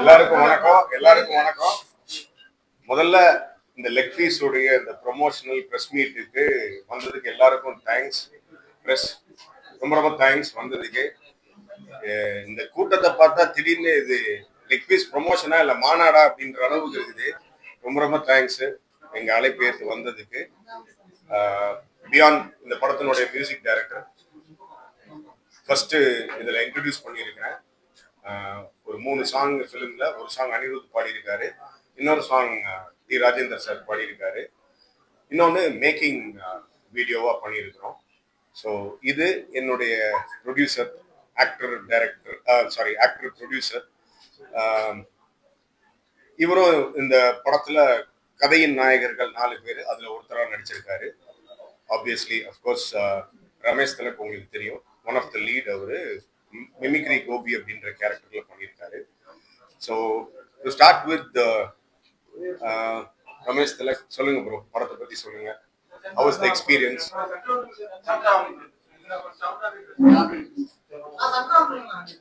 எல்லாருக்கும் வணக்கம் எல்லாருக்கும் வணக்கம். முதல்ல இந்த லெக் பீஸுடைய இந்த ப்ரொமோஷனல் ப்ரெஸ் மீட்டுக்கு வந்ததுக்கு எல்லாருக்கும் தேங்க்ஸ் ப்ரெஸ் ரொம்ப ரொம்ப தேங்க்ஸ் வந்ததுக்கு. இந்த கூட்டத்தை பார்த்தா திடீர்னு இது லெக் பீஸ் ப்ரொமோஷனா இல்லை மாநாடா அப்படின்ற அளவுக்கு இருக்குது. ரொம்ப ரொம்ப தேங்க்ஸ் எங்க அழைப்பு ஏற்று வந்ததுக்கு. பியாண்ட் இந்த படத்தினுடைய மியூசிக் டைரக்டர் ஃபர்ஸ்ட் இதுல இன்ட்ரடியூஸ் பண்ணியிருக்கிறேன். ஒரு மூணு சாங் ஃபிலிம்ல ஒரு சாங் அனிருத் பாடியிருக்காரு. இன்னொரு சாங் டி ராஜேந்தர் சார் பாடியிருக்காரு. இன்னொன்று மேக்கிங் வீடியோவா பண்ணியிருக்கிறோம். ஸோ இது என்னுடைய producer actor director sorry actor producer இவரும் இந்த படத்துல கதையின் நாயகர்கள் நாலு பேர் அதுல ஒருத்தராக நடிச்சிருக்காரு. ஆப்வியஸ்லி அஃப்கோர்ஸ் ரமேஷ் தனக்கு உங்களுக்கு தெரியும். ஒன் ஆஃப் த லீட் அவரு. மிமிக்ரி கோபி அப்படின்ற கேரக்டர்ல பண்ணியிருக்காரு. So to start with Ramesh Thilak சொல்லுங்க ப்ரோ படத்தை பத்தி சொல்லுங்க. ஹவ் த எக்ஸ்பீரியன்ஸ்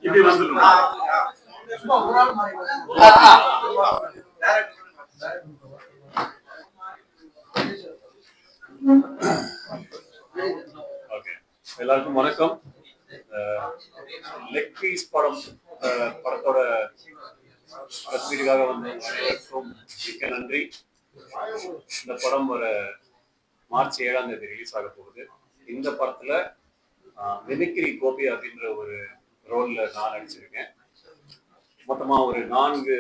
இப்படி வந்துடும்? எல்லாருக்கும் வணக்கம். லெக் பீஸ் படம் படத்தோட ரசிகர்களுக்காக வந்து அனைவருக்கும் மிக்க நன்றி. இந்த படம் ஒரு மார்ச் ஏழாம் தேதி ரிலீஸ் ஆக போகுது. இந்த படத்துல மிமிக்ரி கோபி அப்படின்ற ஒரு ரோல்ல நான் நடிச்சிருக்கேன். மொத்தமா ஒரு நான்கு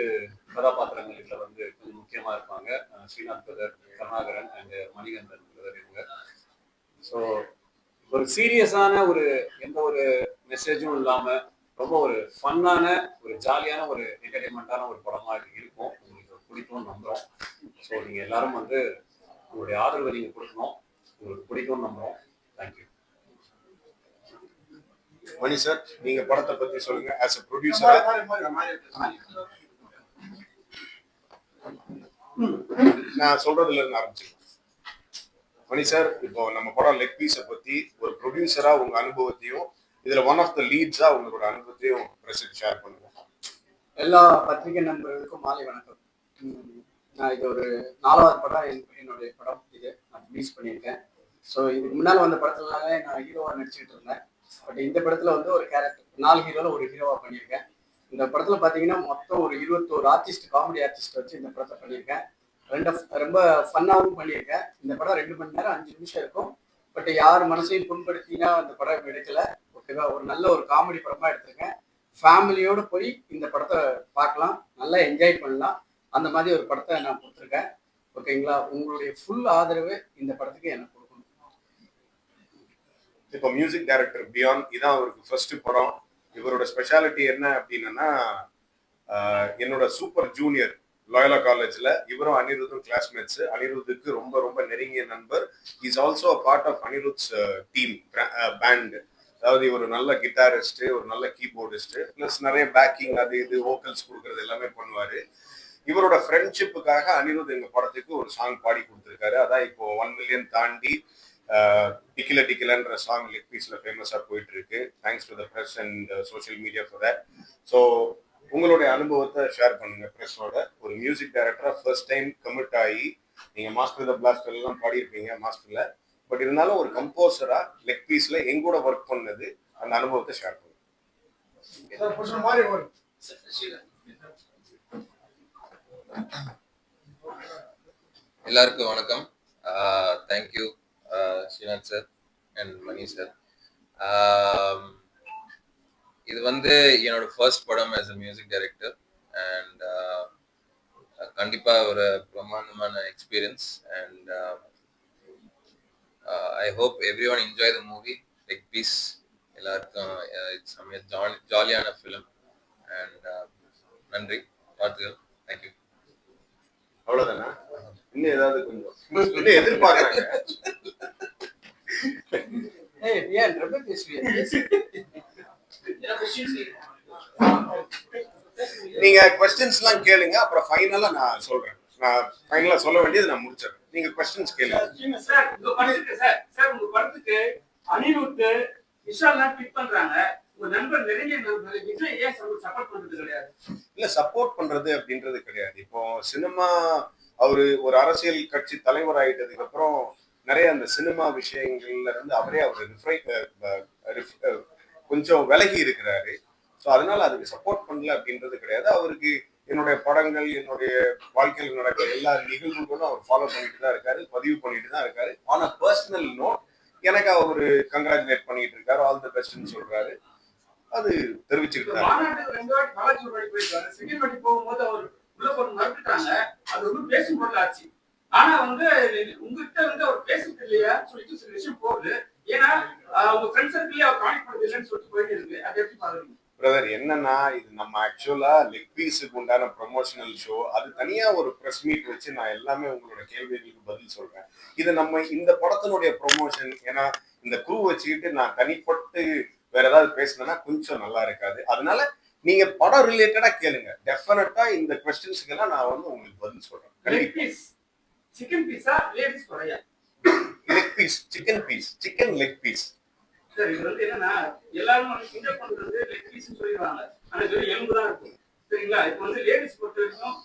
கதாபாத்திரங்கள் இதுல வந்து கொஞ்சம் முக்கியமா இருப்பாங்க. Srinath brother Karunakaran and Manikandan brother இவங்க. ஸோ ஒரு சீரியஸான ஒரு எந்த ஒரு மெசேஜும் இல்லாம ரொம்ப ஒரு ஃபன்னான ஒரு ஜாலியான ஒரு என்டர்டைன்மெண்ட்டான ஒரு படமா இருக்கும். உங்களுக்கு பிடிக்கும்னு நம்புறோம். ஸோ நீங்க எல்லாரும் வந்து உங்களுடைய ஆதரவை நீங்க கொடுக்கணும். உங்களுக்கு பிடிக்கும்னு நம்புறோம். தேங்க்யூ மணி சார் நீங்க படத்தை பத்தி சொல்லுங்க. ஆஸ் அ ப்ரொடியூசர் நான் சொல்றதுல இருந்து ஆரம்பிச்சிருக்கேன் மணி சார் இப்போ நம்ம படம் லெக் பீஸை பத்தி ஒரு ப்ரொடியூசரா உங்க அனுபவத்தையும் இதுல ஒன் ஆஃப் த லீட்ஸா உங்களோட அனுபவத்தையும் பிரசிட் ஷேர் பண்ணுங்க. எல்லா பத்திரிகை நண்பர்களுக்கும் மாலை வணக்கம். நான் இது ஒரு நாலாவது படம் என்னுடைய படம் இது. நான் ரிலீஸ் பண்ணியிருக்கேன். ஸோ இதுக்கு முன்னால் வந்த படத்துலனாலே நான் ஹீரோவாக நடிச்சுட்டு இருந்தேன். பட் இந்த படத்தில் வந்து ஒரு கேரக்டர் நாலு ஹீரோவில் ஒரு ஹீரோவாக பண்ணியிருக்கேன். இந்த படத்தில் பார்த்தீங்கன்னா மொத்தம் ஒரு இருபத்தோரு ஆர்டிஸ்ட் காமெடி ஆர்டிஸ்ட் வச்சு இந்த படத்தை பண்ணியிருக்கேன். ரெண்டு ரொம்ப ஃபன்னாகவும் பண்ணியிருக்கேன். இந்த படம் ரெண்டு மணி நேரம் அஞ்சு நிமிஷம் இருக்கும். பட் யார் மனசையும் புண்படுத்தினா அந்த படம் எடுக்கல ஓகேவா ஒரு நல்ல ஒரு காமெடி படமாக எடுத்திருக்கேன். ஃபேமிலியோடு போய் இந்த படத்தை பார்க்கலாம். நல்லா என்ஜாய் பண்ணலாம். அந்த மாதிரி ஒரு படத்தை நான் கொடுத்துருக்கேன். ஓகேங்களா உங்களுடைய ஃபுல் ஆதரவு இந்த படத்துக்கு எனக்கு கொடுக்கணும். இப்போ மியூசிக் டைரக்டர் பியான் இதான் அவருக்கு ஃபர்ஸ்ட் படம். இவரோட ஸ்பெஷாலிட்டி என்ன அப்படின்னா என்னோட சூப்பர் ஜூனியர் லாயலா காலேஜ்ல இவரும் அனிருத்தும் கிளாஸ்மேட்ஸ் அனிருத்துக்கு ரொம்ப ரொம்ப நெருங்கிய நண்பர். Is also part of Anirudh's team band அதாவது இவர் நல்ல கிட்டாரிஸ்ட் ஒரு நல்ல கீபோர்டிஸ்ட் ப்ளஸ் நிறைய பேக்கிங் அது இது வோக்கல்ஸ் கொடுக்கறது எல்லாமே பண்ணுவாரு. இவரோட ஃப்ரெண்ட்ஷிப்புக்காக அனிருத் எங்க படத்துக்கு ஒரு சாங் பாடி கொடுத்துருக்காரு. அதான் இப்போ ஒன் மில்லியன் தாண்டி டிக்கில டிக்கிலன்ற சாங் லெக் பீஸ்ல ஃபேமஸா போயிட்டு இருக்கு. Thanks to the press and social media for that so உங்களுடைய அனுபவத்தை ஷேர் பண்ணுங்க. ப்ரெஸ்ஸோட ஒரு மியூசிக் டைரக்டரா ஃபர்ஸ்ட் டைம் கமிட் ஆகி நீங்க மாஸ்டர் த பிளாஸ்டர் எல்லாம் பாடியிருப்பீங்க மாஸ்டர்ல பட் இருந்தாலும் ஒரு கம்போசரா லெக் பீஸ்ல எங்கூட ஒர்க் பண்ணது அந்த அனுபவத்தை ஷேர் பண்ணுங்க. எல்லாருக்கும் வணக்கம். Thank you Srinath sir and Mani sir இது வந்து என்னோட ஃபர்ஸ்ட் படம் as a music director and கண்டிப்பாக ஒரு பிரம்மாண்டமான experience and I hope everyone enjoy the movie like peace எல்லாருக்கும் இட்ஸ் ஜாலி ஜாலியான ஃபிலிம் அண்ட் நன்றி. வாழ்த்துக்கள். தேங்க்யூ அவ்வளவுதானா? இன்னும் ஏதாவது கொஞ்சம் இன்னும் எதிர்பார்க்கறாங்க. ஏன் ரொம்ப பேசுவியா? நீங்க கொஸ்டின்ஸ் எல்லாம் கேளுங்க அப்புறம் ஃபைனலா நான் சொல்றேன். நான் ஃபைனலா சொல்ல வேண்டியது நான் முடிச்சிடுறேன். நீங்க கொஸ்டின்ஸ் கேளுங்க. சார் உங்க படத்துக்கு சார் சார் உங்க படத்துக்கு அனிருத் விஷால்லாம் பிக் பண்றாங்க. இல்ல சப்போர்ட் பண்றது அப்படின்றது கிடையாது. இப்போ சினிமா அவரு ஒரு அரசியல் கட்சி தலைவர் ஆயிட்டதுக்கு அப்புறம் நிறைய அந்த சினிமா விஷயங்கள்ல இருந்து அவரே அவர் கொஞ்சம் விலகி இருக்கிறாரு. ஸோ அதனால அதுக்கு சப்போர்ட் பண்ணல அப்படின்றது கிடையாது. அவருக்கு என்னுடைய படங்கள் என்னுடைய வாழ்க்கையில் நடக்கிற எல்லா நிகழ்வுகளும் அவர் ஃபாலோ பண்ணிட்டு தான் இருக்காரு பதிவு பண்ணிட்டு தான் இருக்காரு. ஆனால் பர்சனல் நோட் எனக்கு அவர் கங்க்ராச்சுலேட் பண்ணிட்டு இருக்காரு. ஆல் தி பெஸ்ட்னு சொல்றாரு. அது தெரிவிச்சுக்கிட்டு இருக்காரு. போயிருக்காரு. போகும்போது அவர் உள்ள அது ஆச்சு ஆனா வந்து உங்ககிட்ட வந்து அவர் பேசுறது இல்லையா சொல்லிட்டு சில விஷயம் போகுது. ஏன்னா உங்க ஃப்ரெண்ட் சர்க்கிளே அவர் கான்டெக்ட் பண்ணது இல்லைன்னு சொல்லிட்டு போயிட்டு இருக்கு அதை எப்படி பாக்குறீங்க பிரதர் என்னன்னா இது நம்ம ஆக்சுவலா லெக் பீஸுக்கு உண்டான ப்ரொமோஷனல் ஷோ அது தனியா ஒரு ப்ரெஸ் மீட் வச்சு நான் எல்லாமே உங்களோட கேள்விகளுக்கு பதில் சொல்றேன். இது நம்ம இந்த படத்தினுடைய ப்ரொமோஷன் ஏன்னா இந்த குரூ வச்சுக்கிட்டு நான் தனிப்பட்டு வேற ஏதாவது பேசினேன்னா கொஞ்சம் நல்லா இருக்காது. அதனால நீங்க படம் ரிலேட்டடா கேளுங்க. டெஃபினட்டா இந்த கொஸ்டின்ஸ்க்கு எல்லாம் நான் வந்து உங்களுக்கு பதில் சொல்றேன். சிக்கன் பீஸா லேடிஸ் குறையா piece chicken piece chicken leg piece சரி இது வந்து என்னன்னா எல்லாரும் வந்து கிண்டல் பண்றது லெக் பீஸ் சொல்லிடுவாங்க. ஆனா இது வெறும் எலும்பு தான் இருக்கும். சரிங்களா? இப்போ வந்து லேடிஸ் பொறுத்த வரைக்கும்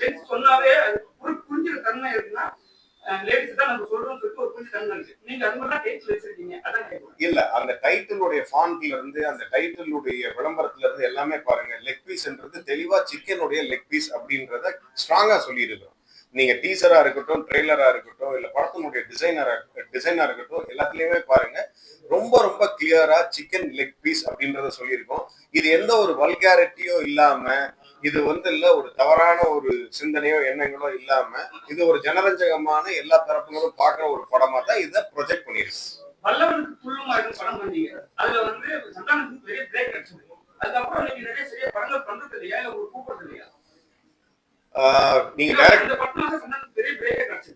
ஜென்ஸ் சொன்னாவே அது புரி புரிஞ்சுற தன்மை இருக்குன்னா லேடிஸ் தான் நம்ம சொல்லிட்டு ஒரு புரிஞ்ச தன்மை இருக்கு. நீங்க அது மாதிரி டைட்டில் வச்சிருக்கீங்க அதான் இல்ல அந்த டைட்டிலுடைய ஃபாண்ட்ல இருந்து அந்த டைட்டிலுடைய விளம்பரத்துல இருந்து எல்லாமே பாருங்க லெக் பீஸ்ன்றது தெளிவா சிக்கனுடைய லெக் பீஸ் அப்படின்றத ஸ்ட்ராங்கா சொல்லியிருக்கிறோம். நீங்க டீசரா இருக்கட்டும் ட்ரெய்லரா இருக்கட்டும் இல்ல படத்தினுடைய டிசைனரா டிசைனா இருக்கட்டும் எல்லாத்துலயுமே பாருங்க. ரொம்ப ரொம்ப கிளியரா சிக்கன் லெக் பீஸ் அப்படின்றத சொல்லியிருக்கோம். இது எந்த ஒரு வல்காரிட்டியோ இல்லாம இது வந்து இல்ல ஒரு தவறான ஒரு சிந்தனையோ எண்ணங்களோ இல்லாம இது ஒரு ஜனரஞ்சகமான எல்லா தரப்புகளும் பாக்குற ஒரு படமா தான் இதை ப்ரொஜெக்ட் பண்ணிருக்கு வல்லவனுக்கு புல்லுமா இருக்கு படம் பண்ணீங்க? அதுல வந்து சந்தானத்துக்கு பெரிய பிரேக் கிடைச்சது அதுக்கப்புறம் நீங்க நிறைய சரியா படங்கள் பண்றது இல்லையா? இல்ல ஒரு கூப்பிடுறது இல்லையா? நீங்க டைரக்ட்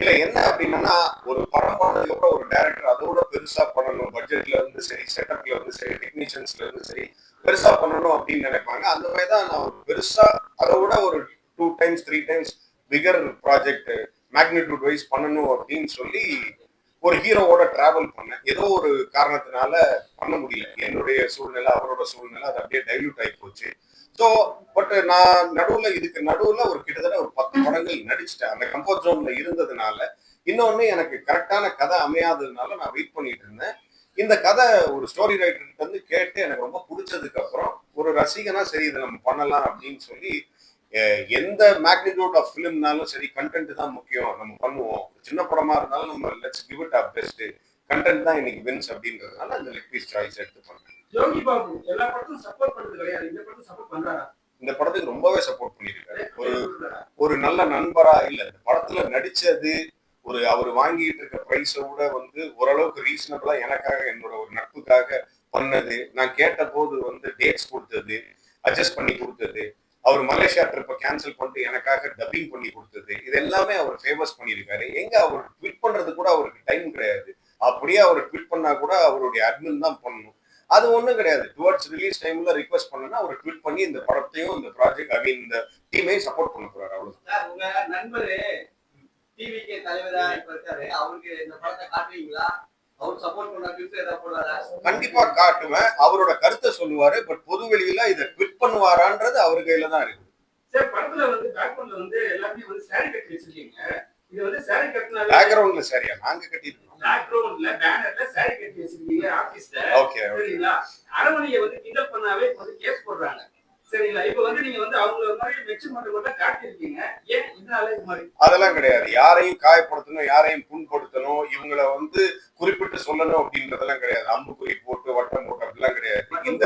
இல்ல என்ன அப்படின்னா ஒரு படம் பண்ணதுக்கு அப்புறம் ஒரு டைரக்டர் அதோட பெருசா பண்ணணும். பட்ஜெட்ல இருந்து சரி செட்டப்ல இருந்து சரி டெக்னீஷியன்ஸ்ல இருந்து சரி பெருசா பண்ணணும் அப்படின்னு நினைப்பாங்க. அந்த மாதிரி தான் நான் பெருசா அதை விட ஒரு two times three times bigger project magnitude wise பண்ணணும் அப்படின்னு சொல்லி ஒரு ஹீரோவோட டிராவல் பண்ணேன். ஏதோ ஒரு காரணத்தினால பண்ண முடியல. என்னுடைய சூழ்நிலை அவரோட சூழ்நிலை அது அப்படியே டைல்யூட் ஆகி போச்சு. ஸோ பட் நான் நடுவுல இதுக்கு நடுவுல ஒரு கிட்டத்தட்ட ஒரு பத்து படங்கள் நடிச்சிட்டேன். அந்த கம்ஃபர்ட் ஜோன்ல இருந்ததுனால இன்னொன்னு எனக்கு கரெக்டான கதை அமையாததுனால நான் வெயிட் பண்ணிட்டு இருந்தேன். இந்த கதை ஒரு ஸ்டோரி ரைட்டர்கிட்ட வந்து கேட்டு எனக்கு ரொம்ப பிடிச்சதுக்கு அப்புறம் ஒரு ரசிகனா சரி இதை நம்ம பண்ணலாம் அப்படின்னு சொல்லி எந்த மேக்னிடியூட் ஆஃப் ஃபிலிம்னாலும் சரி கண்டென்ட் தான் முக்கியம். நம்ம பண்ணுவோம். சின்ன படமா இருந்தாலும் நம்ம let's give it of best content தான் இன்னைக்கு வின்ஸ் அப்படின்றதுனால அந்த லெக் பீஸ் சாய்ஸ் எடுத்து பண்ணேன் யோகி பாபு எல்லா படத்தும் சப்போர்ட் பண்றது கிடையாது. இந்த படத்தும் சப்போர்ட் பண்றாரா இந்த படத்துக்கு ரொம்பவே சப்போர்ட் பண்ணியிருக்காரு. ஒரு ஒரு நல்ல நண்பரா இல்ல. இந்த படத்துல நடிச்சது ஒரு அவர் வாங்கிட்டு இருக்க பிரைஸை விட வந்து ஓரளவுக்கு ரீசனபிளா எனக்காக என்னோட ஒரு நட்புக்காக பண்ணது. நான் கேட்ட போது வந்து டேட்ஸ் கொடுத்தது அட்ஜஸ்ட் பண்ணி கொடுத்தது. அவர் மலேசியா ட்ரிப்பை கேன்சல் பண்ணிட்டு எனக்காக டப்பிங் பண்ணி கொடுத்தது. இது எல்லாமே அவர் ஃபேமஸ் பண்ணியிருக்காரு. எங்க அவர் ட்வீட் பண்றது கூட அவருக்கு டைம் கிடையாது. அப்படியே அவர் ட்வீட் பண்ணா கூட அவருடைய அட்மின் தான் பண்ணணும். அது ஒண்ணும் கிடையாது. டுவர்ட்ஸ் ரிலீஸ் டைம்ல ரிக்வஸ்ட் பண்ணனா அவர் ட்வீட் பண்ணி இந்த படத்தையும் இந்த ப்ராஜெக்ட் மீன் இந்த டீமையும் சப்போர்ட் பண்ண போறாரு அவ்வளவு உங்க நண்பரு டிவிகே தலைவரா இப்ப இருக்காரு. அவருக்கு இந்த படத்தை காட்டுவீங்களா? கண்டிப்பா காட்டுவேன். அவரோட கருத்தை சொல்லுவாரு பட் பொது வெளியில இதை ட்விட் பண்ணுவாரான்றது அவர் கையில தான் இருக்கு. சரி படத்துல வந்து பேக்ரவுண்ட்ல வந்து எல்லாமே வந்து சாரி கட்டி வச்சிருக்கீங்க. இது வந்து சாரி கட்டினாலே பேக்ரவுண்ட்ல சரியா நாங்க கட்டிருக்கோம் பேக்ரவுண்ட்ல பேனர்ல சாரி கட்டி வச்சிருக்கீங்க ஆபீஸ்ல ஓகே சரிங்களா? அரமணியை வந்து கிண்டல் பண்ணாவே வந்து கேஸ் போடுறாங்க. சரிங்களா? இப்ப வந்து நீங்க வந்து அவங்க மாதிரி மெச்சு மட்டும் மட்டும் காட்டியிருக்கீங்க. ஏன் இதனால இது மாதிரி? அதெல்லாம் கிடையாது. யாரையும் காயப்படுத்தணும் யாரையும் புண்படுத்தணும் இவங்கள வந்து குறிப்பிட்டு சொல்லணும் அப்படின்றதெல்லாம் கிடையாது. அம்புக்குறி போட்டு வட்டம் போட்டு அப்படிலாம் கிடையாது. இந்த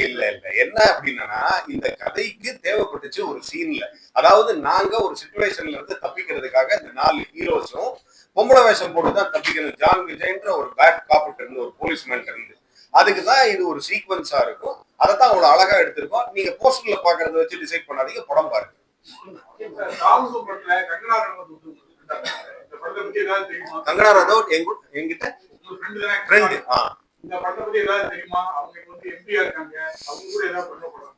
இல்ல இல்ல என்ன அப்படின்னா இந்த கதைக்கு தேவைப்பட்டுச்சு ஒரு சீன்ல அதாவது நாங்க ஒரு சுச்சுவேஷன்ல இருந்து தப்பிக்கிறதுக்காக இந்த நாலு ஹீரோஸும் பொம்பளை வேஷம் போட்டு தான் தப்பிக்கணும். ஜான் விஜய்ன்ற ஒரு பேட் காப்பிட்டு இருந்து ஒரு போலீஸ்மேன் இருந்து. அதுக்கு தான் இது ஒரு சீக்வன்ஸா இருக்கும். அதை தான் அவ்வளவு அழகா எடுத்திருக்கோம். நீங்க போஸ்டர்ல பாக்குறத வச்சு டிசைட் பண்ணாதீங்க. படம் பாருங்க. கங்கனா இந்த தெரியுமா ரதோட் எங்க என்கிட்ட ஃப்ரெண்டு ஆ. இந்த படத்தை பத்தி ஏதாவது தெரியுமா? அவங்க வந்து எம்பியா இருக்காங்க. அவங்க கூட ஏதாவது பண்ண போறாங்க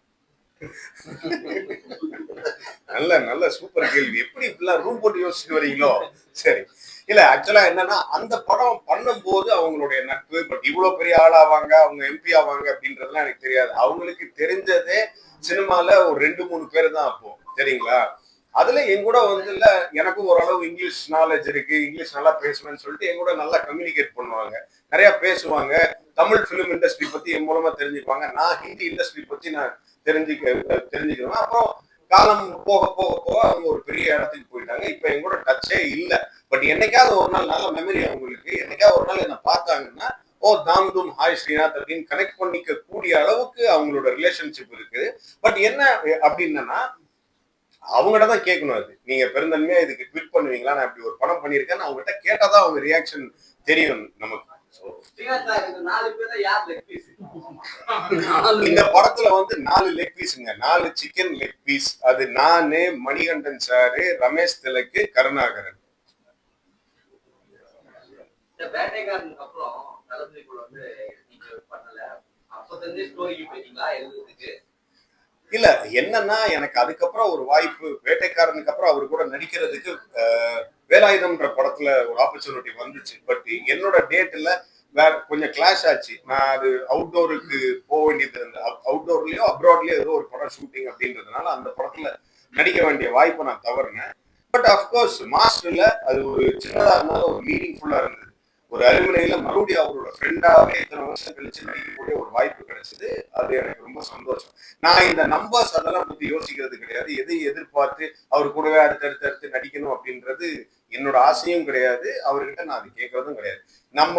நல்ல நல்ல சூப்பர் கேள்வி. எப்படி இப்படிலாம் ரூம் போட்டு யோசிச்சுட்டு வரீங்களோ? சரி. இல்ல ஆக்சுவலா என்னன்னா அந்த படம் பண்ணும்போது அவங்களுடைய நட்பு பட் இவ்வளவு பெரிய ஆளாவாங்க அவங்க எம்பி ஆவாங்க அப்படின்றதுலாம் எனக்கு தெரியாது. அவங்களுக்கு தெரிஞ்சதே சினிமால ஒரு ரெண்டு மூணு பேர் தான் அப்போ. சரிங்களா? அதுல என் கூட வந்து இல்ல எனக்கும் ஓரளவு இங்கிலீஷ் நாலேஜ் இருக்கு. இங்கிலீஷ் நல்லா பேசுவேன்னு சொல்லிட்டு என் கூட நல்லா கம்யூனிகேட் பண்ணுவாங்க. நிறைய பேசுவாங்க. தமிழ் பிலிம் இண்டஸ்ட்ரி பத்தி என் மூலமா தெரிஞ்சுப்பாங்க. நான் ஹிந்தி இண்டஸ்ட்ரி பத்தி நான் தெரிஞ்சுக்க தெரிஞ்சுக்கிறேன். அப்புறம் காலம் போக போக போக அவங்க ஒரு பெரிய இடத்துக்கு போயிட்டாங்க. இப்ப என் கூட டச்சே இல்லை. பட் என்னைக்காவது ஒரு நாள் நல்ல மெமரி அவங்களுக்கு. என்னைக்காவது ஒரு நாள் என்ன பார்த்தாங்கன்னா ஓ தாம் ஹாய் ஸ்ரீநாத் அப்படின்னு கனெக்ட் பண்ணிக்க கூடிய அளவுக்கு அவங்களோட ரிலேஷன்ஷிப் இருக்குது. பட் என்ன அப்படின்னா அவங்ககிட்ட தான் கேட்கணும் அது. நீங்க பெருந்தன்மையா இதுக்கு ட்விட் பண்ணுவீங்களா? நான் இப்படி ஒரு படம் பண்ணியிருக்கேன். அவங்ககிட்ட கேட்டாதான் அவங்க ரியாக்ஷன் தெரியும் நமக்கு. இந்த நாலு இந்த படத்துல வந்து நாலு லெக் பீஸுங்க நாலு சிக்கன் லெக் பீஸ் அது நானு மணிகண்டன் சாரு ரமேஷ் திலக்கு கருணாகரன். அப்புறம் இல்ல என்னன்னா எனக்கு அதுக்கப்புறம் ஒரு வாய்ப்பு வேட்டைக்காரனுக்கு அப்புறம் அவர் கூட நடிக்கிறதுக்கு வேலாயுதம்ன்ற படத்துல ஒரு ஆப்பர்ச்சுனிட்டி வந்துச்சு. பட் என்னோட டேட்ல வேற கொஞ்சம் கிளாஷ் ஆச்சு. நான் அது அவுட்டோருக்கு போக வேண்டியது இருந்தது அவுட்டோர்லயோ அப்ராட்லயோ ஏதோ ஒரு படம் ஷூட்டிங் அப்படின்றதுனால அந்த படத்துல நடிக்க வேண்டிய வாய்ப்பை நான் தவறினேன். பட் அஃப்கோர்ஸ் மாஸ்டர்ல அது ஒரு சின்னதா இருந்தாலும் ஒரு மீனிங்ஃபுல்லா இருந்தது. ஒரு அலுமினையில மறுபடியும் அவரோட ஃப்ரெண்டாவே இத்தனை வருஷம் கழிச்சு நடிக்கக்கூடிய ஒரு வாய்ப்பு கிடைச்சது. அது எனக்கு ரொம்ப சந்தோஷம். நான் இந்த நம்பர்ஸ் அதெல்லாம் பத்தி யோசிக்கிறது கிடையாது. எதை எதிர்பார்த்து அவர் கூடவே அடுத்தடுத்து அடுத்து நடிக்கணும் அப்படின்றது என்னோட ஆசையும் கிடையாது. அவர்கிட்ட நான் அது கேட்கறதும் கிடையாது. நம்ம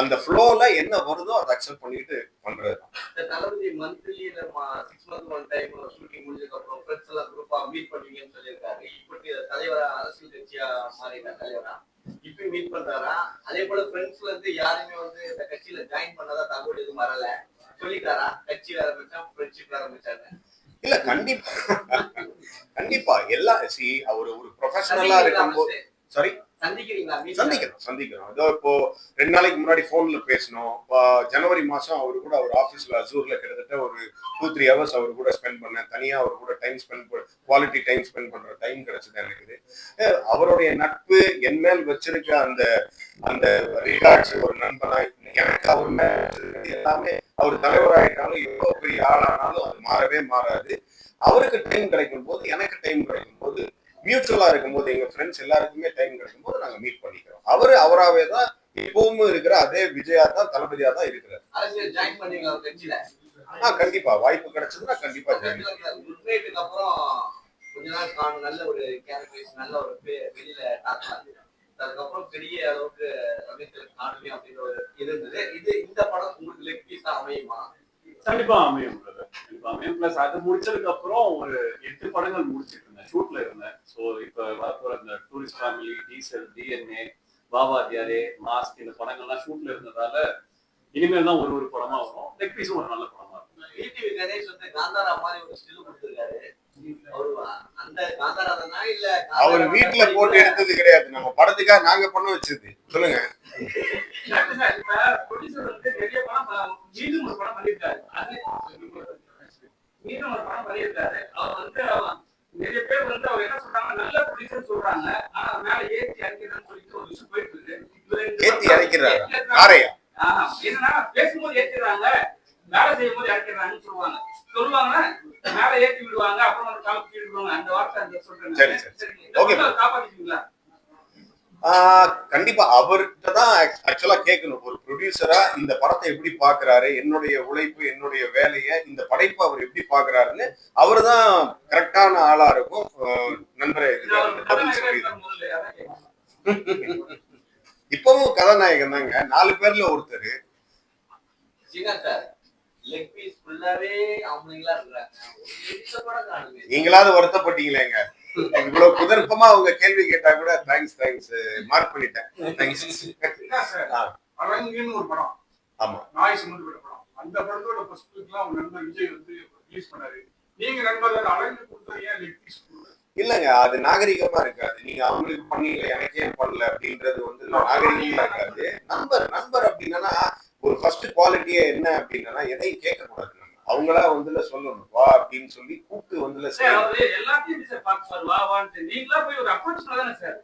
அந்த ஃப்ளோல என்ன வருதோ அதை அக்செப்ட் பண்ணிட்டு பண்றது இந்த தளபதி மந்த்லி நம்ம six month one time shooting முடிஞ்சதுக்கு அப்புறம் ஃப்ரெண்ட்ஸ் எல்லாம் குரூப்பா மீட் பண்ணுவீங்கன்னு சொல்லியிருக்காரு. இப்படி தலைவர் அரசியல் கட்சியா மாறிட்ட தலைவரா? இப்பயும் மீட் பண்றாரா? அதே போல ஃப்ரெண்ட்ஸ்ல இருந்து யாருமே வந்து இந்த கட்சியில ஜாயின் பண்ணதா தகவல் எதுவும் வரல. சொல்லிட்டாரா? கட்சி ஆரம்பிச்சா ஃப்ரெண்ட்ஷிப் ஆரம்பிச்சாங்க இல்ல கண்டிப்பா. கண்டிப்பா. எல்லாம் சி அவர் ஒரு ப்ரொஃபஷனலா இருக்கும்போது சாரி சந்திக்கிறோம் சந்திக்கிறோம். ஏதோ இப்போ ரெண்டு நாளைக்கு முன்னாடி போன்ல பேசணும் இப்போ ஜனவரி மாசம் அவரு கூட அவர் ஆபீஸ்ல அசூர்ல கிட்டத்தட்ட ஒரு டூ த்ரீ ஹவர்ஸ் அவர் கூட ஸ்பெண்ட் பண்ணேன். தனியா அவர் கூட time spend quality time spend பண்ற டைம் கிடைச்சது எனக்கு அவருடைய நட்பு என் மேல் வச்சிருக்க அந்த அந்த ரிகார்ட்ஸ் ஒரு நண்பனா எனக்கு அவர் எல்லாமே அவர் தலைவராயிட்டாலும் எவ்வளவு பெரிய ஆளானாலும் அது மாறவே மாறாது. அவருக்கு டைம் கிடைக்கும் போது எனக்கு டைம் கிடைக்கும் போது மியூச்சுவலா இருக்கும்போது எங்க ஃப்ரெண்ட்ஸ் எல்லாருக்குமே டைம் கிடைக்கும் போது நாங்க மீட் பண்ணிக்கிறோம். அவரு அவராவே தான் எப்பவும் இருக்கிற அதே விஜயா தான் தளபதியா தான் இருக்கிறார் ஆ கண்டிப்பா. வாய்ப்பு கிடைச்சதுன்னா கண்டிப்பா ஜாயின் அப்புறம் கொஞ்ச நாள் நல்ல ஒரு கேரக்டரைஸ் நல்ல ஒரு வெளியில அதுக்கப்புறம் பெரிய அளவுக்கு ரமேஷ் காணொலி அப்படின்னு ஒரு இது இருந்தது. இது இந்த படம் உங்களுக்கு லெக் பீஸா அமையுமா? கண்டிப்பா அமையும். கண்டிப்பா அமையும். பிளஸ் அது முடிச்சதுக்கு அப்புறம் ஒரு எட்டு படங்கள் இருந்தேன் ஷூட்ல இருந்தேன். ஸோ இப்ப வரப்போற இந்த டூரிஸ்ட் ஃபேமிலி டீசல் டிஎன்ஏ பாபாத்தியாரே மாஸ்க் இந்த படங்கள்லாம் ஷூட்ல இருந்ததால இனிமேல் தான் ஒரு ஒரு படமா வரும். லெக் பீஸும் ஒரு நல்ல படமா இருக்கும். டிடிவி கணேஷ் வந்து காந்தாரா மாதிரி ஒரு ஸ்டில் கொடுத்துருக்காரு. அவரு அந்த காந்தாரா தானா இல்ல அவர் வீட்டுல போட்டு எடுத்தது கிடையாது. நம்ம படத்துக்காக நாங்க பண்ண வச்சது. சொல்லுங்க. மீண்டும் ஒரு படம் பண்ணியிருக்காரு. அது மீண்டும் ஒரு படம் பண்ணியிருக்காரு. அவர் வந்து அவன் நிறைய பேர் வந்து அவர் என்ன சொல்றாங்க? நல்ல ப்ரொடியூசர் சொல்றாங்க. ஆனா மேல ஏத்தி அடிக்கிறேன்னு சொல்லிட்டு ஒரு விஷயம் போயிட்டு இருக்கு. ஏத்தி. காரையா? ஆஹா. என்னன்னா பேசும்போது ஏத்திடுறாங்க வேலை செய்யும் போது இறக்கிறாங்கன்னு சொல்லுவாங்க. சொல்லுவாங்க மேல ஏத்தி விடுவாங்க அப்புறம் காலம் கீழ் விடுவாங்க. அந்த வார்த்தை சொல்றேன். காப்பாத்திட்டீங்களா? கண்டிப்பா அவர்கிட்ட தான் ஆக்சுவலா கேட்கணும். ஒரு ப்ரொடியூசரா இந்த படத்தை எப்படி பாக்குறாரு என்னுடைய உழைப்பு என்னுடைய வேலையை இந்த படைப்பை அவர் எப்படி பாக்குறாருன்னு அவர் தான் கரெக்டான ஆளா இருக்கும். நண்பரே. இப்பவும் கதாநாயகன் தாங்க. நாலு பேர்ல ஒருத்தர். நீங்களாவது வருத்தப்பட்டீங்களேங்க. இவ்வளவு குதர்ப்பமா அவங்க கேள்வி கேட்டா கூட தேங்க்ஸ் தேங்க்ஸ் மார்க் பண்ணிட்டேன். தேங்க்ஸ். அரங்குன்னு ஒரு படம். ஆமா. நாய் சம்பந்தப்பட்ட படம். அந்த படத்தோட ஃபர்ஸ்ட் லுக்லாம் அவங்க நண்பர் விஜய் வந்து ரிலீஸ் பண்ணாரு. நீங்க நண்பர் அழகு கொடுத்தது ஏன் லெக் பீஸ் இல்லங்க அது நாகரிகமா இருக்காது. நீங்க அவங்களுக்கு பண்ணீங்க எனக்கே பண்ணல அப்படின்றது வந்து நாகரிகமா இருக்காது. நண்பர் நண்பர் அப்படின்னா ஒரு ஃபர்ஸ்ட் குவாலிட்டியே என்ன அப்படின்னா எதையும் கேட்க கூடாது நம்ம அவங்களா வந்துல சொல்லணும். வா அப்படின்னு சொல்லி கூப்பிட்டு வந்துல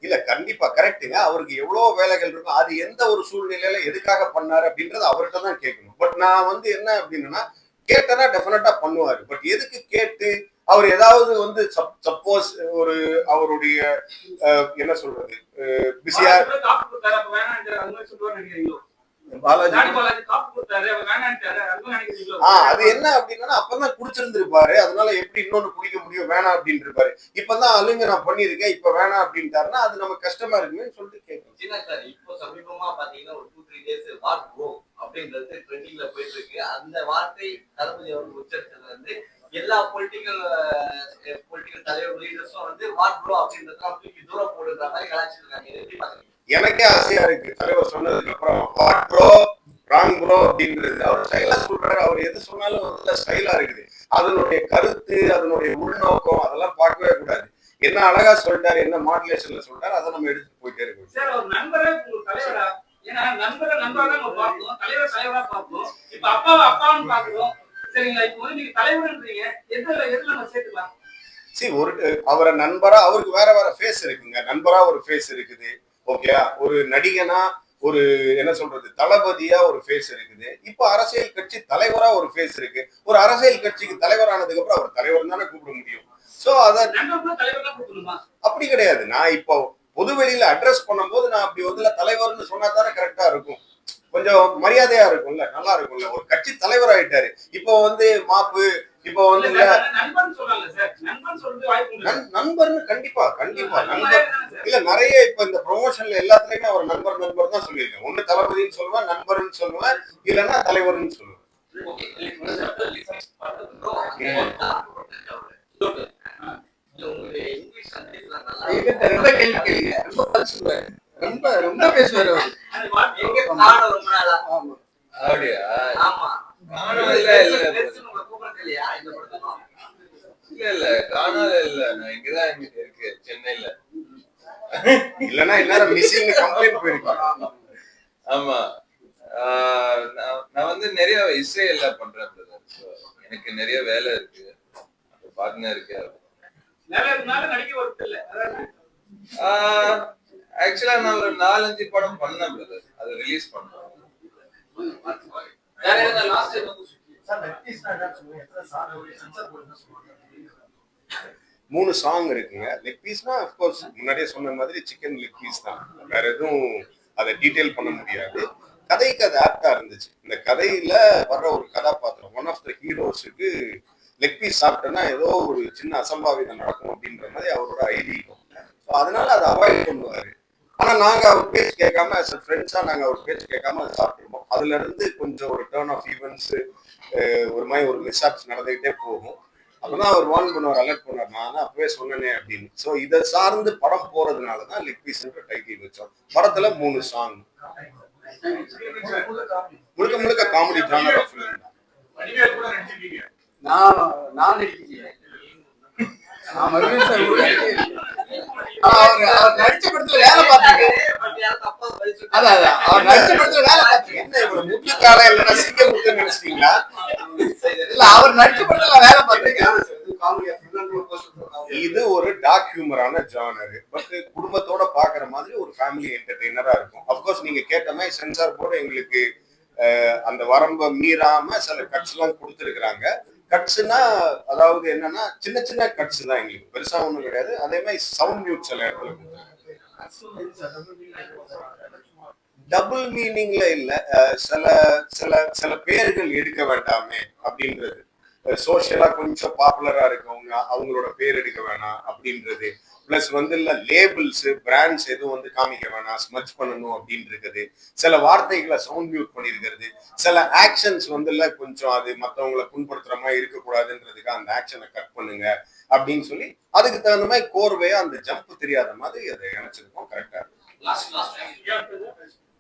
இல்ல கண்டிப்பா கரெக்ட்டுங்க அவருக்கு எவ்வளவு வேலைகள் இருக்கும். அது எந்த ஒரு சூழ்நிலையில எதுக்காக பண்ணாரு அப்படின்றது அவர்கிட்ட தான் கேட்கணும். பட் நான் வந்து என்ன அப்படின்னா கேட்டனா டெஃபினட்டா பண்ணுவாரு. பட் எதுக்கு கேட்டு அவர் ஏதாவது வந்து சப்போஸ் ஒரு அவருடைய என்ன சொல்றது பிஸியா பாலாஜி அது என்ன அப்படின்னா அப்பதான் குடிச்சிருந்திருப்பாரு. அதனால எப்படி இன்னொன்னு குடிக்க முடியும்? வேணாம் அப்படின்னு இருப்பாரு இப்பதான் அலுங்க நான் பண்ணிருக்கேன் இப்ப வேணாம் அப்படின்ட்டாருன்னா அது நமக்கு கஷ்டமா இருக்குன்னு சொல்லிட்டு சார் இப்போ சமீபமா பாத்தீங்கன்னா ஒரு two three days what bro அப்படின்றது ட்ரெண்டிங்ல போயிட்டு இருக்கு அந்த வார்த்தை தளபதி அவர்கள் உச்சரிச்சதுல இருந்து எல்லா பொலிட்டிக்கல் பொலிட்டிக்கல் தலைவர் லீடர்ஸும் வந்து வாட் ப்ரோ அப்படின்றதெல்லாம் தூக்கி தூரம் போடுற மாதிரி கலாச்சிருக்காங்க எப்படி பாக்குறீங்க? எனக்கே ஆசையா இருக்கு. தலைவர் சொன்னதுக்கு அப்புறம் வாட் ப்ரோ ராங் ப்ரோ அப்படின்றது. அவர் ஸ்டைலா சொல்றாரு. அவர் எது சொன்னாலும் நல்ல ஸ்டைலா இருக்குது. அதனுடைய கருத்து அதனுடைய உள்நோக்கம் அதெல்லாம் பார்க்கவே கூடாது. என்ன அழகா சொல்லிட்டாரு என்ன மாடுலேஷன்ல சொல்லிட்டாரு அதை நம்ம எடுத்து போயிட்டே இருக்கணும் சார் அவர் நண்பரே உங்களுக்கு தலைவரா? ஏன்னா நண்பரை நண்பரா தான் நம்ம பார்ப்போம். தலைவர் தலைவரா பார்ப்போம். இப்ப அப்பாவை அப்பான்னு பார்க்கிறோம். சரிங்களா? இப்போ வந்து நீங்க தலைவர்ன்றீங்க. எதுல எதுல நம்ம சேர்த்துக்கலாம்? சரி ஒரு அவரை நண்பரா அவருக்கு வேற வேற ஃபேஸ் இருக்குங்க. நண்பரா ஒரு ஃபேஸ் இருக்குது. ஓகே ஒரு நடிகனா ஒரு என்ன சொல்றது தளபதியா ஒரு ஃபேஸ் இருக்குது. இப்போ அரசியல் கட்சி தலைவரா ஒரு ஃபேஸ் இருக்கு. ஒரு அரசியல் கட்சிக்கு தலைவரானதுக்கு அப்புறம் அவர் தலைவர் தானே கூப்பிட முடியும். சோ அத அப்படி கிடையாது. நான் இப்போ பொதுவெளியில அட்ரஸ் பண்ணும்போது நான் அப்படி வந்து தலைவர்னு சொன்னா தானே கரெக்டா இருக்கும். கொஞ்சம் மரியாதையா இருக்கும்ல நல்லா இருக்கும்ல. ஒரு கட்சி தலைவர் ஆயிட்டாரு. இப்போ வந்து மாப்பு இப்போ வந்து நண்பர்னு கண்டிப்பா கண்டிப்பா. நண்பர். இல்ல நிறைய இப்ப இந்த ப்ரொமோஷன்ல எல்லாத்துலயுமே அவர் நண்பர் நண்பர் தான் சொல்லியிருக்கேன் ஒண்ணு தளபதின்னு சொல்லுவேன் நண்பர்னு சொல்லுவேன் இல்லைன்னா தலைவர்னு சொல்லுவேன். ரொம்ப ரொம்ப பேசுவாரு அப்படியா? ஆமா. இல்ல இல்ல காணாத இல்ல. நான் இங்கதான் இங்க இருக்கு சென்னையில. இல்லைன்னா எல்லாரும் மிஸ்ஸிங் கம்ப்ளைண்ட் ஆமா. நான் வந்து நிறைய இஸ்ரேல்ல பண்றேன் எனக்கு நிறைய வேலை இருக்கு. பார்ட்னர் இருக்கு. ஆக்சுவலா நான் ஒரு நாலஞ்சு படம் பண்ணேன் பிரதர் அதை ரிலீஸ் பண்ணேன். மூணு சாங் இருக்குங்க. லெக் பீஸ்னா அஃப்கோர்ஸ் முன்னாடியே சொன்ன மாதிரி சிக்கன் லெக் பீஸ் தான். வேற எதுவும் அதை டீட்டெயில் பண்ண முடியாது. கதைக்கு அது ஆப்டா இருந்துச்சு. இந்த கதையில வர்ற ஒரு கதாபாத்திரம் ஒன் ஆஃப் த ஹீரோஸுக்கு லெக் பீஸ் சாப்பிட்டோன்னா ஏதோ ஒரு சின்ன அசம்பாவிதம் நடக்கும் அப்படின்ற மாதிரி அவரோட ஐடி ஸோ அதனால அதை அவாய்ட் பண்ணுவாரு. ஆனா நாங்க அவர் பேச்சு கேட்காம as a ஃப்ரெண்ட்ஸா நாங்க அவர் பேச்சு கேட்காம அதை சாப்பிட்டுருவோம். அதுல இருந்து கொஞ்சம் ஒரு டேர்ன் ஆஃப் ஈவெண்ட்ஸ் ஒரு மாதிரி ஒரு மிஸ்ஆப்ஸ் நடந்துகிட்டே போகும். அப்பதான் அவர் வார்ன் பண்ணுவார் அலர்ட் பண்ணார் நான் அப்பவே சொன்னனே அப்படின்னு. ஸோ இதை சார்ந்து படம் போறதுனால தான் லெக் பீஸ்ன்ற டைட்டில் வச்சோம். படத்துல மூணு சாங் முழுக்க முழுக்க காமெடி ஜானர் நான் நான் நடிக்கலையே நான் மறுபடியும் சார் கூட நடிக்கலையே. அவர் அவர் நடிச்ச படத்துல வேலை பார்த்திருக்கேன் தப்பா பதில் அதான் அதான். அவர் நடிச்ச படத்துல வேலை பார்த்திருக்கேன் என்ன இவ்வளவு முட்டுக்கால இல்லைன்னா சிங்க முட்டு நினைச்சிட்டீங்களா? இல்ல அவர் நடிச்ச படத்துல வேலை பார்த்திருக்கேன் இது ஒரு டார்க் ஹியூமரான ஜானர் பட் குடும்பத்தோட பாக்குற மாதிரி ஒரு ஃபேமிலி என்டர்டெய்னரா இருக்கும். அப்கோர்ஸ் நீங்க கேட்ட மாதிரி சென்சார் போர்டு எங்களுக்கு அந்த வரம்பை மீறாம சில கட்ஸ் எல்லாம் கொடுத்துருக்குறாங்க. கட்ஸ்னா அதாவது என்னன்னா சின்ன சின்ன கட்ஸ் தான் எங்களுக்கு. பெருசா ஒண்ணும் கிடையாது. அதே மாதிரி சவுண்ட் மியூட் சில இடத்துல டபுள் மீனிங்ல இல்ல. சில சில சில பேர்கள் எடுக்க வேண்டாமே அப்படின்றது. சோஷியலா கொஞ்சம் பாப்புலரா இருக்கவங்க அவங்களோட பேர் எடுக்க வேணாம் அப்படின்றது. பிளஸ் வந்து இல்ல லேபிள்ஸ் பிராண்ட்ஸ் எதுவும் வந்து காமிக்க வேணாம் ஸ்மச் பண்ணணும் அப்படின்னு இருக்குது. சில வார்த்தைகளை சவுண்ட் மியூட் பண்ணியிருக்கிறது சில ஆக்ஷன்ஸ் வந்து இல்ல கொஞ்சம் அது மத்தவங்களை புண்படுத்துற மாதிரி இருக்கக்கூடாதுன்றதுக்கு அந்த ஆக்ஷனை கட் பண்ணுங்க அப்படின்னு சொல்லி அதுக்கு தகுந்த மாதிரி கோர்வையா அந்த ஜம்ப் தெரியாத மாதிரி அதை இணைச்சிருக்கோம் கரெக்டா இருக்கும் லாஸ்ட் லாஸ்ட்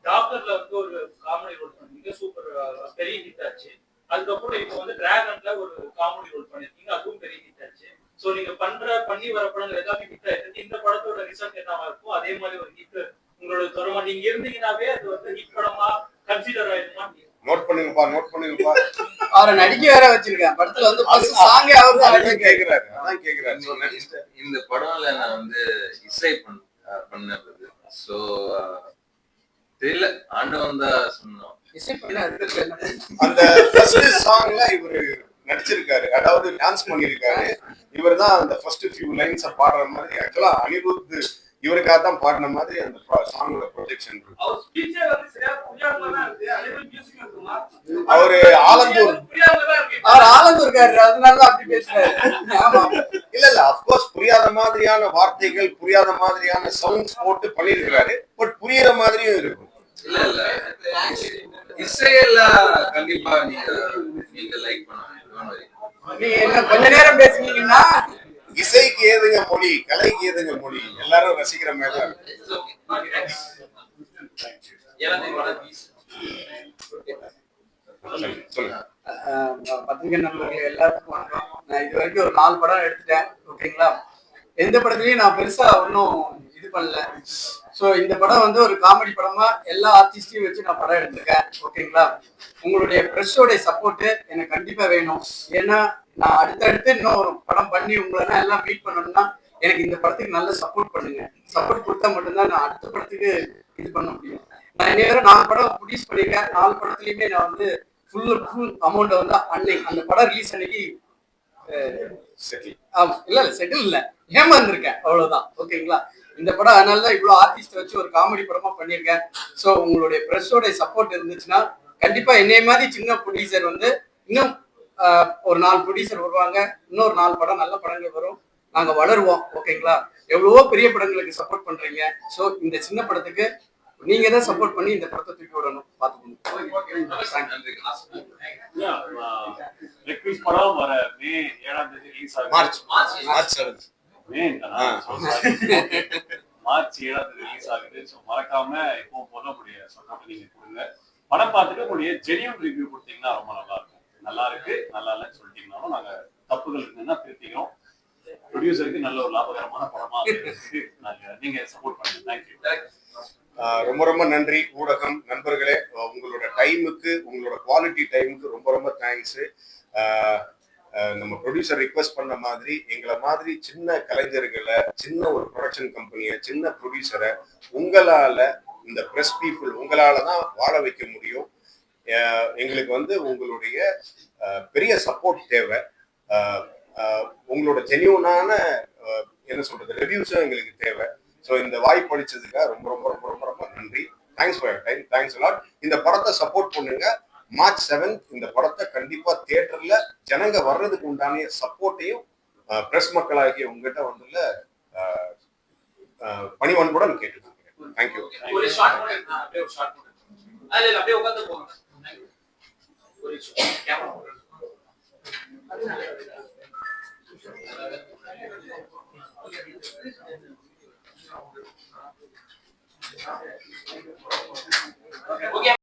டாக்டர்ல வந்து ஒரு காமெடி சூப்பர் பெரிய ஹிட் ஆச்சு. அதுக்கப்புறம் இப்போ வந்து டிராகன்ல ஒரு காமெடி ரோல் பண்ணிருக்கீங்க அதுவும் பெரிய ஹிட் ஆச்சு. சோ நீங்க பண்ற பண்ணி வர படங்கள் எல்லாமே ஹிட் ஆயிருக்கு இந்த படத்தோட ரிசல்ட் என்னவா இருக்கும்? அதே மாதிரி ஒரு ஹிட் உங்களோட தருமா நீங்க இருந்தீங்கன்னாவே அது வந்து ஹிட் படமா கன்சிடர் ஆயிருமா நோட் பண்ணுங்கப்பா நோட் பண்ணுங்கப்பா. அவரை நடிக்க வேற வச்சிருக்கேன். படத்துல வந்து ஃபர்ஸ்ட் சாங்கே அவர் தான் கேக்குறாரு அதான் கேக்குறாரு. இந்த- படம்ல நான் வந்து இசை பண் அஹ் பண்ணது. ஸோ தெரியல. ஆண்டவன் தான் சொன்னோம் அந்த ஃபர்ஸ்ட் சாங்ல இவரு நடிச்சிருக்காரு. அதாவது டான்ஸ் பண்ணிருக்காரு இவர் தான் அந்த ஃபர்ஸ்ட் ஃபியூ லைன்ஸ் பாடுற மாதிரி. ஆக்சுவலா அனிருத் இவருக்காக தான் பாடின மாதிரி அந்த சாங்கோட ப்ரொஜெக்ஷன் அவரு ஆலந்தூர். அவர் ஆலந்தூர் அதனால தான் அப்படி பேசுறாரு. ஆமா. இல்ல இல்ல. அப்கோர்ஸ் புரியாத மாதிரியான வார்த்தைகள் புரியாத மாதிரியான சவுண்ட்ஸ் போட்டு பண்ணிருக்கிறாரு பட் புரியுற மாதிரியும் இருக்கும். இல்ல இல்ல. இசையெல்லாம் கண்டிப்பா நீங்க நீங்க லைக் என்ன கொஞ்ச நேரம் பேசுனீங்கன்னா இசைக்கு ஏதுங்க மொழி கலைக்கு ஏதுங்க மொழி? எல்லாரும் ரசிக்கிற மாதிரி தான் பத்திரிகை நண்பர்கள் எல்லாத்துக்கும் வணக்கம். நான் இது வரைக்கும் ஒரு நாலு படம் எடுத்துட்டேன் ஓகேங்களா எந்த படத்துலயும் நான் பெருசா ஒன்றும் இது பண்ணல. ஸோ இந்த படம் வந்து ஒரு காமெடி படமா எல்லா ஆர்டிஸ்டையும் வச்சு நான் படம் எடுத்திருக்கேன். ஓகேங்களா உங்களுடைய ப்ரெஸ்ஸோடைய சப்போர்ட் எனக்கு கண்டிப்பா வேணும். ஏன்னா நான் அடுத்தடுத்து இன்னும் ஒரு படம் பண்ணி உங்களை எல்லாம் மீட் பண்ணணும்னா எனக்கு இந்த படத்துக்கு நல்ல சப்போர்ட் பண்ணுங்க. சப்போர்ட் கொடுத்தா மட்டும்தான் நான் அடுத்த படத்துக்கு இது பண்ண முடியும். நான் இன்னை வரை நாலு படம் ப்ரொடியூஸ் பண்ணியிருக்கேன். நாலு படத்துலயுமே நான் வந்து ஃபுல் ஃபுல் அமௌண்ட் வந்து அன்னைக்கு அந்த படம் ரிலீஸ் அன்னைக்கு ஆமா இல்ல இல்ல செட்டில் இல்ல. ஏமாந்துருக்கேன். அவ்வளவுதான். ஓகேங்களா இந்த படம் அதனால தான் இவ்வளவு ஆர்டிஸ்ட் வச்சு ஒரு காமெடி படமா பண்ணியிருக்கேன். ஸோ உங்களுடைய ப்ரெஸ்ஸோட சப்போர்ட் இருந்துச்சுன்னா கண்டிப்பா என்னைய மாதிரி சின்ன ப்ரொடியூசர் வந்து இன்னும் ஒரு நாலு ப்ரொடியூசர் வருவாங்க. இன்னொரு நாலு படம் நல்ல படங்கள் வரும். நாங்க வளருவோம் ஓகேங்களா எவ்வளவோ பெரிய படங்களுக்கு சப்போர்ட் பண்றீங்க. ஸோ இந்த சின்ன படத்துக்கு நீங்க தான் சப்போர்ட் பண்ணி இந்த படத்தை தூக்கி விடணும். நன்றி ரெக்வீஸ் படம் வர மே ஏழாம் தேதி ரிலீஸ் ஆகுது. மார்ச். மார்ச். செவன்த் மே ஆ. மார்ச் ஏழாம் தேதி ரிலீஸ் ஆகுது ஸோ மறக்காம இப்போ போல உங்களுடைய சப்போர்ட் நீங்க கொடுங்க படம் பார்த்துட்டு உங்களுடைய ஜெனியூன் ரிவ்யூ கொடுத்தீங்கன்னா ரொம்ப நல்லா இருக்கும் நல்லா இருக்கு நல்லா இல்லைன்னு சொல்லிட்டீங்கனாலும் நாங்க தப்புகள் இருக்குன்னா திருத்திக்கிறோம் ப்ரொடியூசருக்கு நல்ல ஒரு லாபகரமான படமா நாங்க நீங்க சப்போர்ட் பண்ணுங்க தேங்க்யூ ரொம்ப ரொம்ப நன்றி ஊடகம் நண்பர்களே. உங்களோட டைமுக்கு உங்களோட குவாலிட்டி டைமுக்கு ரொம்ப ரொம்ப தேங்க்ஸ் நம்ம ப்ரொடியூசர் ரிக்வஸ்ட் பண்ண மாதிரி எங்களை மாதிரி சின்ன கலைஞர்களை சின்ன ஒரு ப்ரொடக்ஷன் கம்பெனியை சின்ன ப்ரொடியூசரை உங்களால இந்த ப்ரெஸ் பீப்புள் உங்களால தான் வாழ வைக்க முடியும். எங்களுக்கு வந்து உங்களுடைய பெரிய சப்போர்ட் தேவை. உங்களோட ஜெனியூனான என்ன சொல்றது ரிவ்யூஸும் எங்களுக்கு தேவை. ஸோ இந்த வாய்ப்பு அளிச்சதுக்காக ரொம்ப ரொம்ப ரொம்ப ரொம்ப ரொம்ப நன்றி thanks for time thanks lot இந்த படத்தை சப்போர்ட் பண்ணுங்க. மார்ச் செவன்த் இந்த படத்தை கண்டிப்பா தியேட்டர்ல ஜனங்க வர்றதுக்கு உண்டான சப்போர்ட்டையும் பிரஸ் மக்களாகிய உங்ககிட்ட வந்துள்ள ஆஹ், பணிவன்புடன் கேட்டுக்கொள்கிறேன். Thank you Okay.